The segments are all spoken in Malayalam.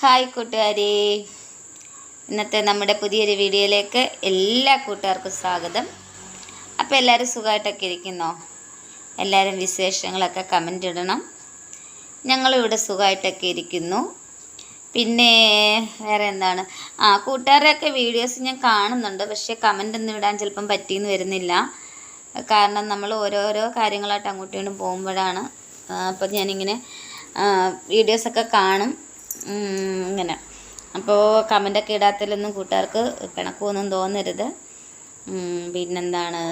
ഹായ് കൂട്ടുകാരെ. ഇന്നത്തെ നമ്മുടെ പുതിയൊരു വീഡിയോയിലേക്ക് എല്ലാ കൂട്ടുകാർക്കും സ്വാഗതം. അപ്പോൾ എല്ലാവരും സുഖമായിട്ടൊക്കെ ഇരിക്കുന്നോ? എല്ലാവരും വിശേഷങ്ങളൊക്കെ കമന്റ് ഇടണം. ഞങ്ങളിവിടെ സുഖമായിട്ടൊക്കെ ഇരിക്കുന്നു. പിന്നെ വേറെ എന്താണ്? ആ കൂട്ടുകാരുടെയൊക്കെ വീഡിയോസ് ഞാൻ കാണുന്നുണ്ട്. പക്ഷേ കമന്റ് ഒന്നും ഇടാൻ ചിലപ്പം പറ്റിയെന്ന് വരുന്നില്ല. കാരണം നമ്മൾ ഓരോരോ കാര്യങ്ങളായിട്ട് അങ്ങോട്ടും ഇങ്ങോട്ടും പോകുമ്പോഴാണ് അപ്പം ഞാനിങ്ങനെ വീഡിയോസൊക്കെ കാണും. ഇങ്ങനെ. അപ്പോൾ കമന്റൊക്കെ ഇടാത്തതിലൊന്നും കൂട്ടുകാർക്ക് പിണക്കമൊന്നും തോന്നരുത്. പിന്നെന്താണ്?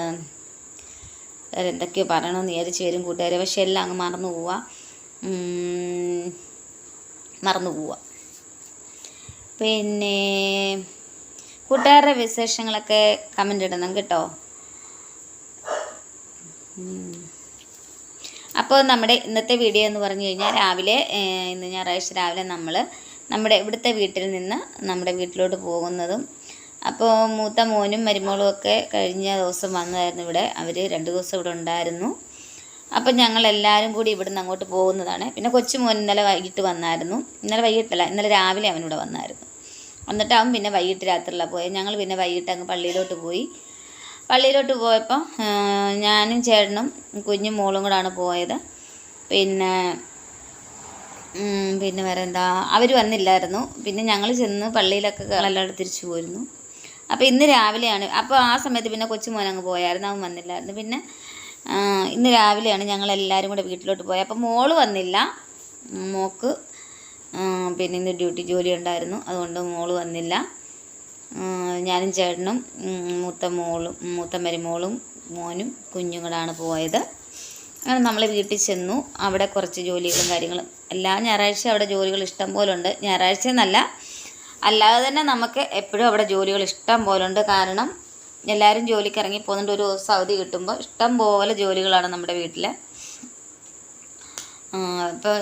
എന്തൊക്കെയോ പറയണമെന്ന് വിചാരിച്ച് വരും കൂട്ടുകാർ പക്ഷെ എല്ലാം അങ്ങ് മറന്നു പോവാ. മറന്നു പോവുക പിന്നെ കൂട്ടുകാരുടെ വിശേഷങ്ങളൊക്കെ കമന്റ് ഇടണം കേട്ടോ. അപ്പോൾ നമ്മുടെ ഇന്നത്തെ വീഡിയോ എന്ന് പറഞ്ഞു കഴിഞ്ഞാൽ രാവിലെ ഇന്ന് ഞായറാഴ്ച രാവിലെ നമ്മൾ നമ്മുടെ ഇവിടുത്തെ വീട്ടിൽ നിന്ന് നമ്മുടെ വീട്ടിലോട്ട് പോകുന്നതും അപ്പോൾ മൂത്ത മോനും മരുമോളും ഒക്കെ കഴിഞ്ഞ ദിവസം വന്നതായിരുന്നു ഇവിടെ. അവർ രണ്ട് ദിവസം ഇവിടെ ഉണ്ടായിരുന്നു. അപ്പം ഞങ്ങൾ എല്ലാവരും കൂടി ഇവിടുന്ന് അങ്ങോട്ട് പോകുന്നതാണ്. പിന്നെ കൊച്ചു മോൻ ഇന്നലെ വൈകിട്ട് വന്നായിരുന്നു. ഇന്നലെ വൈകിട്ടല്ല ഇന്നലെ രാവിലെ അവനിവിടെ വന്നായിരുന്നു. വന്നിട്ടാവും പിന്നെ വൈകിട്ട് രാത്രിയിലാണ് പോയത്. ഞങ്ങൾ പിന്നെ വൈകിട്ട് അങ്ങ് പള്ളിയിലോട്ട് പോയി. പള്ളിയിലോട്ട് പോയപ്പോൾ ഞാനും ചേട്ടനും കുഞ്ഞും മോളും കൂടാണ് പോയത്. പിന്നെ പിന്നെ വേറെ എന്താ അവർ വന്നില്ലായിരുന്നു. പിന്നെ ഞങ്ങൾ ചെന്ന് പള്ളിയിലൊക്കെ എല്ലാവരും തിരിച്ചു പോയിരുന്നു അപ്പോൾ ഇന്ന് രാവിലെയാണ് അപ്പോൾ ആ സമയത്ത് പിന്നെ കൊച്ചു മോൻ അങ്ങ് പോയായിരുന്നു അവൻ വന്നില്ലായിരുന്നു. പിന്നെ ഇന്ന് രാവിലെയാണ് ഞങ്ങൾ എല്ലാവരും കൂടെ വീട്ടിലോട്ട് പോയത്. അപ്പോൾ മോൾ വന്നില്ല മോക്ക് പിന്നെ ഇന്ന് ഡ്യൂട്ടി ജോലി ഉണ്ടായിരുന്നു അതുകൊണ്ട് മോൾ വന്നില്ല. ഞാനും ചേട്ടനും മൂത്ത മോളും മൂത്ത മരുമോളും മോനും കുഞ്ഞുങ്ങളാണ് പോയത്. അങ്ങനെ നമ്മൾ വീട്ടിൽ ചെന്നു. അവിടെ കുറച്ച് ജോലികളും കാര്യങ്ങളും. എല്ലാ ഞായറാഴ്ച അവിടെ ജോലികൾ ഇഷ്ടം പോലെ ഉണ്ട് ഞായറാഴ്ച എന്നല്ല അല്ലാതെ തന്നെ നമുക്ക് എപ്പോഴും അവിടെ ജോലികൾ ഇഷ്ടം പോലെ ഉണ്ട് കാരണം എല്ലാവരും ജോലിക്ക് ഇറങ്ങി പോകുന്നുണ്ട്. ഒരു ദിവസം അവധി കിട്ടുമ്പോൾ ഇഷ്ടം പോലെ ജോലികളാണ് നമ്മുടെ വീട്ടിൽ ഇപ്പോൾ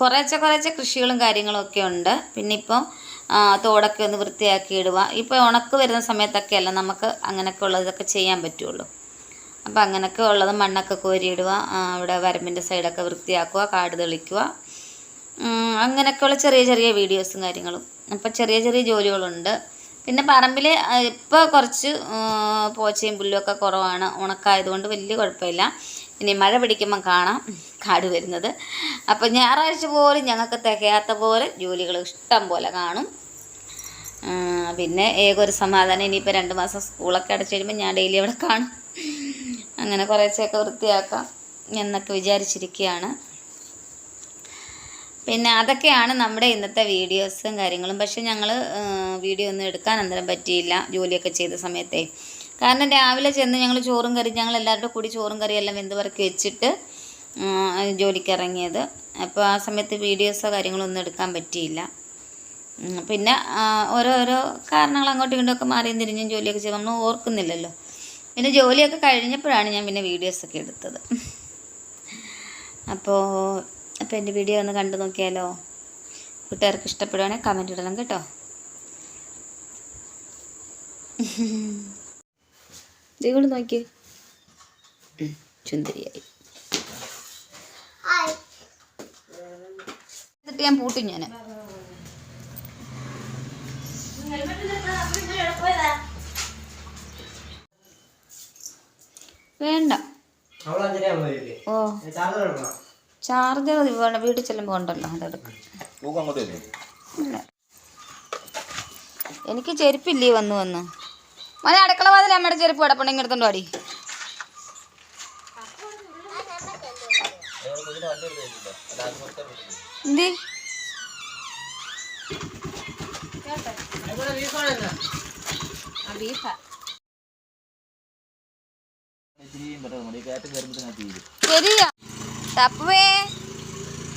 കുറേച്ചെ കുറേച്ചെ കൃഷികളും കാര്യങ്ങളും ഒക്കെ ഉണ്ട്. പിന്നെ ഇപ്പോൾ തോടൊക്കെ ഒന്ന് വൃത്തിയാക്കി ഇടുക. ഇപ്പോൾ ഉണക്ക് വരുന്ന സമയത്തൊക്കെ അല്ല നമുക്ക് അങ്ങനെയൊക്കെ ഉള്ളതൊക്കെ ചെയ്യാൻ പറ്റുള്ളൂ. അപ്പോൾ അങ്ങനെയൊക്കെ ഉള്ളത് മണ്ണൊക്കെ കോരിയിടുക അവിടെ വരമ്പിന്റെ സൈഡൊക്കെ വൃത്തിയാക്കുക കാട് തെളിക്കുക. അങ്ങനെയൊക്കെയുള്ള ചെറിയ ചെറിയ വീഡിയോസും കാര്യങ്ങളും. അപ്പോൾ ചെറിയ ചെറിയ ജോലികളുണ്ട്. പിന്നെ പറമ്പിൽ ഇപ്പോൾ കുറച്ച് പോച്ചയും പുല്ലുമൊക്കെ കുറവാണ്. ഉണക്കായതുകൊണ്ട് വലിയ കുഴപ്പമില്ല. ഇനി മഴ പിടിക്കുമ്പം കാണാം കാട് വരുന്നത്. അപ്പോൾ ഞായറാഴ്ച പോലും ഞങ്ങൾക്ക് തികയാത്ത പോലെ ജോലികൾ ഇഷ്ടം പോലെ കാണും. പിന്നെ ഏക ഒരു സമാധാനം ഇനിയിപ്പോൾ രണ്ട് മാസം സ്കൂളൊക്കെ അടച്ചു കഴിയുമ്പോൾ ഞാൻ ഡെയിലി അവിടെ കാണും. അങ്ങനെ കുറേശ്ശെയൊക്കെ വൃത്തിയാക്കാം എന്നൊക്കെ വിചാരിച്ചിരിക്കുകയാണ് പിന്നെ അതൊക്കെയാണ് നമ്മുടെ ഇന്നത്തെ വീഡിയോസും കാര്യങ്ങളും. പക്ഷെ ഞങ്ങൾ വീഡിയോ ഒന്നും എടുക്കാൻ അന്നേരം പറ്റിയില്ല ജോലിയൊക്കെ ചെയ്ത സമയത്തെ. കാരണം രാവിലെ ചെന്ന് ഞങ്ങൾ ചോറും കറി ഞങ്ങൾ എല്ലാവരുടെ കൂടി ചോറും കറിയെല്ലാം വെന്ത് പറക്കി വെച്ചിട്ട് ജോലിക്ക് ഇറങ്ങിയത്. അപ്പോൾ ആ സമയത്ത് വീഡിയോസോ കാര്യങ്ങളോ ഒന്നും എടുക്കാൻ പറ്റിയില്ല. പിന്നെ ഓരോരോ കാരണങ്ങൾ അങ്ങോട്ടും ഇങ്ങോട്ടും ഒക്കെ മാറിയും തിരിഞ്ഞും ജോലിയൊക്കെ ചെയ്ത് നമ്മൾ ഓർക്കുന്നില്ലല്ലോ. പിന്നെ ജോലിയൊക്കെ കഴിഞ്ഞപ്പോഴാണ് ഞാൻ പിന്നെ വീഡിയോസൊക്കെ എടുത്തത്. അപ്പോൾ അപ്പോൾ എന്റെ വീഡിയോ ഒന്ന് കണ്ടു നോക്കിയാലോ? കൂട്ടുകാർക്ക് ഇഷ്ടപ്പെടുവാണെങ്കിൽ കമന്റ് ഇടണം കേട്ടോ. ഇതുകൊണ്ട് നോക്കി ചുന്തിരിയായി. എന്നിട്ട് ഞാൻ പൂട്ടും ഞാൻ വേണ്ട? ഓ. ചാർജർ ഇവിടെ വീട്ടിൽ ചെല്ലുമ്പോൾ ഉണ്ടല്ലോ അതെടുക്കും എനിക്ക് ചെരുപ്പില്ലേ വന്നു വന്ന്. മഴ അടുക്കള വാതിൽ അമ്മയുടെ ചെരുപ്പ് കിടപ്പുണ്ടെങ്കിൽ എടുത്തോണ്ട് പാടി എന്തി? ശരിയാ തപ്പുവേ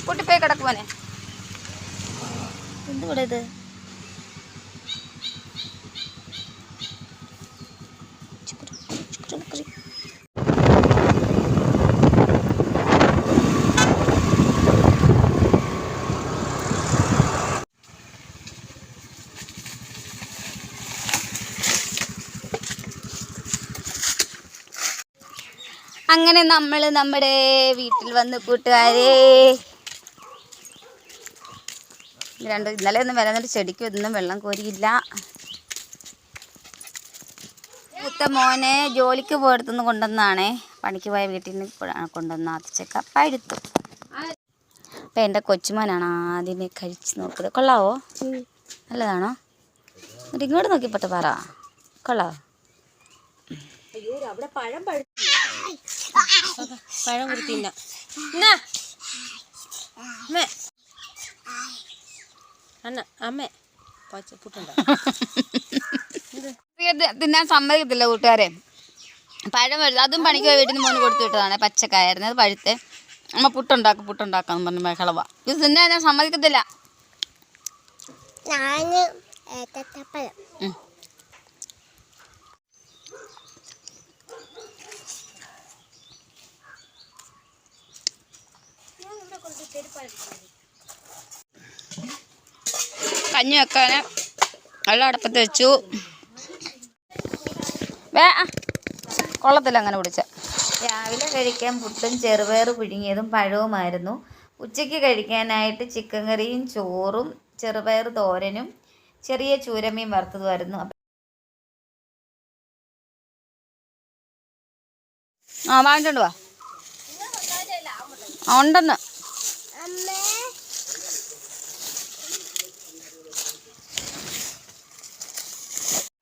കൂട്ടിപ്പോയി കിടക്കുമോനെ എന്തുകൂടെ ഇത് അങ്ങനെ നമ്മൾ നമ്മുടെ വീട്ടിൽ വന്ന് കൂട്ടുകാരെ. രണ്ട് ഇന്നലെ ഒന്നും വരുന്നിട്ട് ചെടിക്ക് ഒന്നും വെള്ളം കോരിയില്ല. മൂത്ത മോനെ ജോലിക്ക് പോയെടുത്തുനിന്ന് കൊണ്ടുവന്നാണേ. പണിക്ക് പോയ വീട്ടിൽ നിന്ന് കൊണ്ടുവന്ന ആത്തിച്ചക്ക പഴുത്തു അപ്പം എന്റെ കൊച്ചുമോനാണ് ആദ്യമേ കഴിച്ച് നോക്കുന്നത്. കൊള്ളാവോ? നല്ലതാണോ? എന്നിട്ട് ഇങ്ങോട്ട് നോക്കിപ്പോട്ടെ പറ. കൊള്ളാവോ? അവിടെ പഴം പഴുത്തു പഴം കുരുത്തിന്ന എന്നാ? അമ്മ. പുട്ടുണ്ടോ? തിന്നാൻ സമ്മതിക്കത്തില്ല കൂട്ടുകാരെ. പഴം പഴുത്ത് അതും പണിക്ക് പോയി വീട്ടിൽ നിന്ന് മോന് കൊടുത്തു വിട്ടതാണ് പച്ചക്കായായിരുന്നു. അത് പഴുത്ത്. അമ്മ പുട്ടുണ്ടാക്കും പുട്ടുണ്ടാക്കാന്ന് പറഞ്ഞ് ബഹളവാ. ഇത് തിന്നാൻ ഞാൻ സമ്മതിക്കത്തില്ല. ഞാൻ ഏത്തപ്പഴം കഞ്ഞി വെക്കാൻ വെള്ളം അടപ്പത്ത് വെച്ചു. വേ കൊള്ളത്തില്ല അങ്ങനെ പിടിച്ച രാവിലെ കഴിക്കാൻ പുട്ടും ചെറുപയർ പുഴുങ്ങിയതും പഴവുമായിരുന്നു. ഉച്ചയ്ക്ക് കഴിക്കാനായിട്ട് ചിക്കൻ കറിയും ചോറും ചെറുപയർ തോരനും ചെറിയ ചൂരമീൻ വറുത്തതുമായിരുന്നു. ആ വാങ്ങിച്ചോണ്ട് വാ. ആ,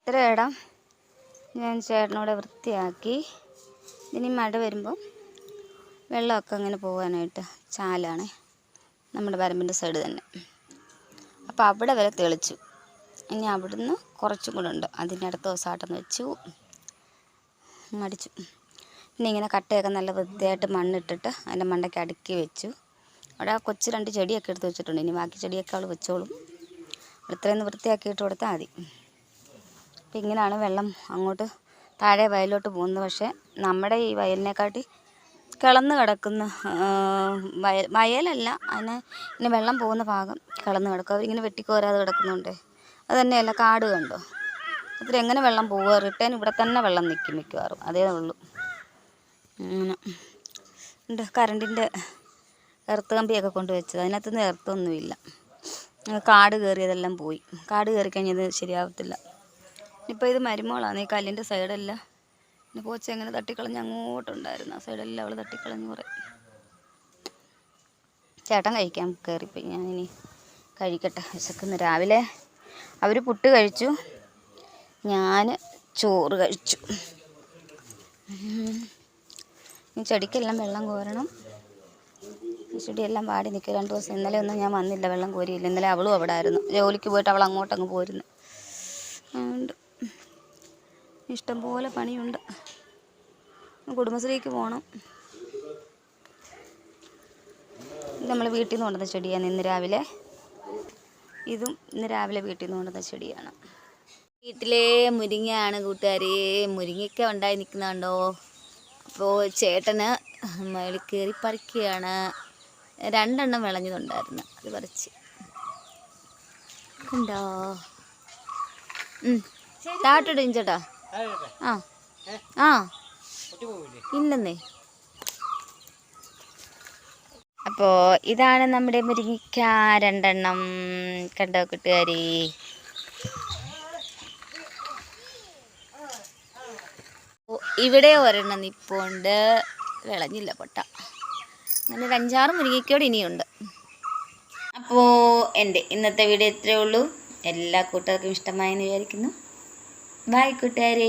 ഇത്ര ഇടം ഞാൻ ചേട്ടനോടെ വൃത്തിയാക്കി. ഇനി മഴ വരുമ്പോൾ വെള്ളമൊക്കെ അങ്ങനെ പോകാനായിട്ട് ചാലാണ് നമ്മുടെ വരമ്പിന്റെ സൈഡ് തന്നെ. അപ്പോൾ അവിടെ വരെ തെളിച്ചു. ഇനി അവിടുന്ന് കുറച്ചും കൂടെ ഉണ്ട്. അതിന്റെ അടുത്ത ദിവസമായിട്ടൊന്ന് വെച്ചു. മടിച്ചു. ഇനി ഇങ്ങനെ കട്ടയൊക്കെ നല്ല വൃത്തിയായിട്ട് മണ്ണിട്ടിട്ട് അതിന്റെ മണ്ടയ്ക്ക് അടുക്കി വെച്ചു. അവിടെ ആ കൊച്ചു രണ്ട് ചെടിയൊക്കെ എടുത്ത് വെച്ചിട്ടുണ്ട്. ഇനി ബാക്കി ചെടിയൊക്കെ അവൾ വെച്ചോളും. ഇത്രയൊന്ന് വൃത്തിയാക്കിയിട്ട് കൊടുത്താൽ മതി. അപ്പം ഇങ്ങനെയാണ് വെള്ളം അങ്ങോട്ട് താഴെ വയലിലോട്ട് പോകുന്നത്. പക്ഷേ നമ്മുടെ ഈ വയലിനെക്കാട്ടി കിളന്ന് കിടക്കുന്ന വയൽ വയലല്ല. അതിന് ഇങ്ങനെ വെള്ളം പോകുന്ന ഭാഗം കിളന്ന് കിടക്കും. അവരിങ്ങനെ വെട്ടിക്കോരാതെ കിടക്കുന്നുണ്ട്. അത് തന്നെയല്ല കാട് കണ്ടോ? അത്ര എങ്ങനെ വെള്ളം പോവുക റിട്ടേൺ ഇവിടെ തന്നെ വെള്ളം നിൽക്കും മിക്കവാറും. അതേ ഉള്ളൂ. അങ്ങനെ. ഉണ്ട്. കറണ്ടിന്റെ എർത്ത് കമ്പിയൊക്കെ കൊണ്ട് വെച്ചത്. അതിനകത്തുനിന്ന് എർത്തൊന്നുമില്ല. കാട് കയറിയതെല്ലാം പോയി. കാട് കയറി കഴിഞ്ഞത് ശരിയാവത്തില്ല. ഇപ്പോൾ ഇത് മരുമോളാണ്. ഈ കല്ലിന്റെ സൈഡെല്ലാം. പിന്നെ പോച്ച എങ്ങനെ തട്ടിക്കളഞ്ഞ് അങ്ങോട്ടുണ്ടായിരുന്നു. ആ സൈഡെല്ലാം അവൾ തട്ടിക്കളഞ്ഞ് കുറേ ചേട്ടൻ കഴിക്കാൻ കയറിപ്പോയി ഞാനിനി കഴിക്കട്ടെ. വിശക്കുന്നു. രാവിലെ അവർ പുട്ട് കഴിച്ചു. ഞാൻ ചോറ് കഴിച്ചു. ചെടിക്കെല്ലാം വെള്ളം കോരണം. ചെടിയെല്ലാം വാടി നിൽക്കുക രണ്ട് ദിവസം ഇന്നലെ ഒന്നും ഞാൻ വന്നില്ല. വെള്ളം കോരിയില്ല. ഇന്നലെ അവളും അവിടെ ആയിരുന്നു ജോലിക്ക് പോയിട്ട് അവൾ അങ്ങോട്ടങ്ങ് പോരുന്നു. അതുകൊണ്ട് ഇഷ്ടംപോലെ പണിയുണ്ട്. കുടുംബശ്രീക്ക് പോകണം നമ്മൾ വീട്ടിൽ നിന്ന് കൊണ്ടുവന്ന ചെടിയാണ് ഇന്ന് രാവിലെ. ഇതും ഇന്ന് രാവിലെ വീട്ടിൽ നിന്ന് കൊണ്ടുവന്ന ചെടിയാണ്. വീട്ടിലെ മുരിങ്ങയാണ് കൂട്ടുകാരെ. മുരിങ്ങയ്ക്ക ഉണ്ടായി നിൽക്കുന്നുണ്ടോ? അപ്പോൾ ചേട്ടന് മേളിൽ കയറി പറിക്കുകയാണ്. രണ്ടെണ്ണം വിളഞ്ഞതുണ്ടായിരുന്നു. അത് പറിച്ച്. ഉണ്ടോ താട്ടിടും ചേട്ടാ ആ. ആ. ഇല്ലെന്നേ. അപ്പോൾ ഇതാണ് നമ്മുടെ മുരിങ്ങിക്ക രണ്ടെണ്ണം. കണ്ടോ കൂട്ടുകാരി? ഇവിടെ ഒരെണ്ണം നിപ്പുണ്ട്. വിളഞ്ഞില്ല പൊട്ട. അങ്ങനെ ഒരു അഞ്ചാറ് മുരിങ്ങയ്ക്കോട് ഇനിയുണ്ട്. അപ്പോൾ എന്റെ ഇന്നത്തെ വീഡിയോ ഇത്രയേ ഉള്ളൂ. എല്ലാ കൂട്ടുകാർക്കും ഇഷ്ടമായെന്ന് വിചാരിക്കുന്നു. ബൈ കൂട്ടുകാരേ.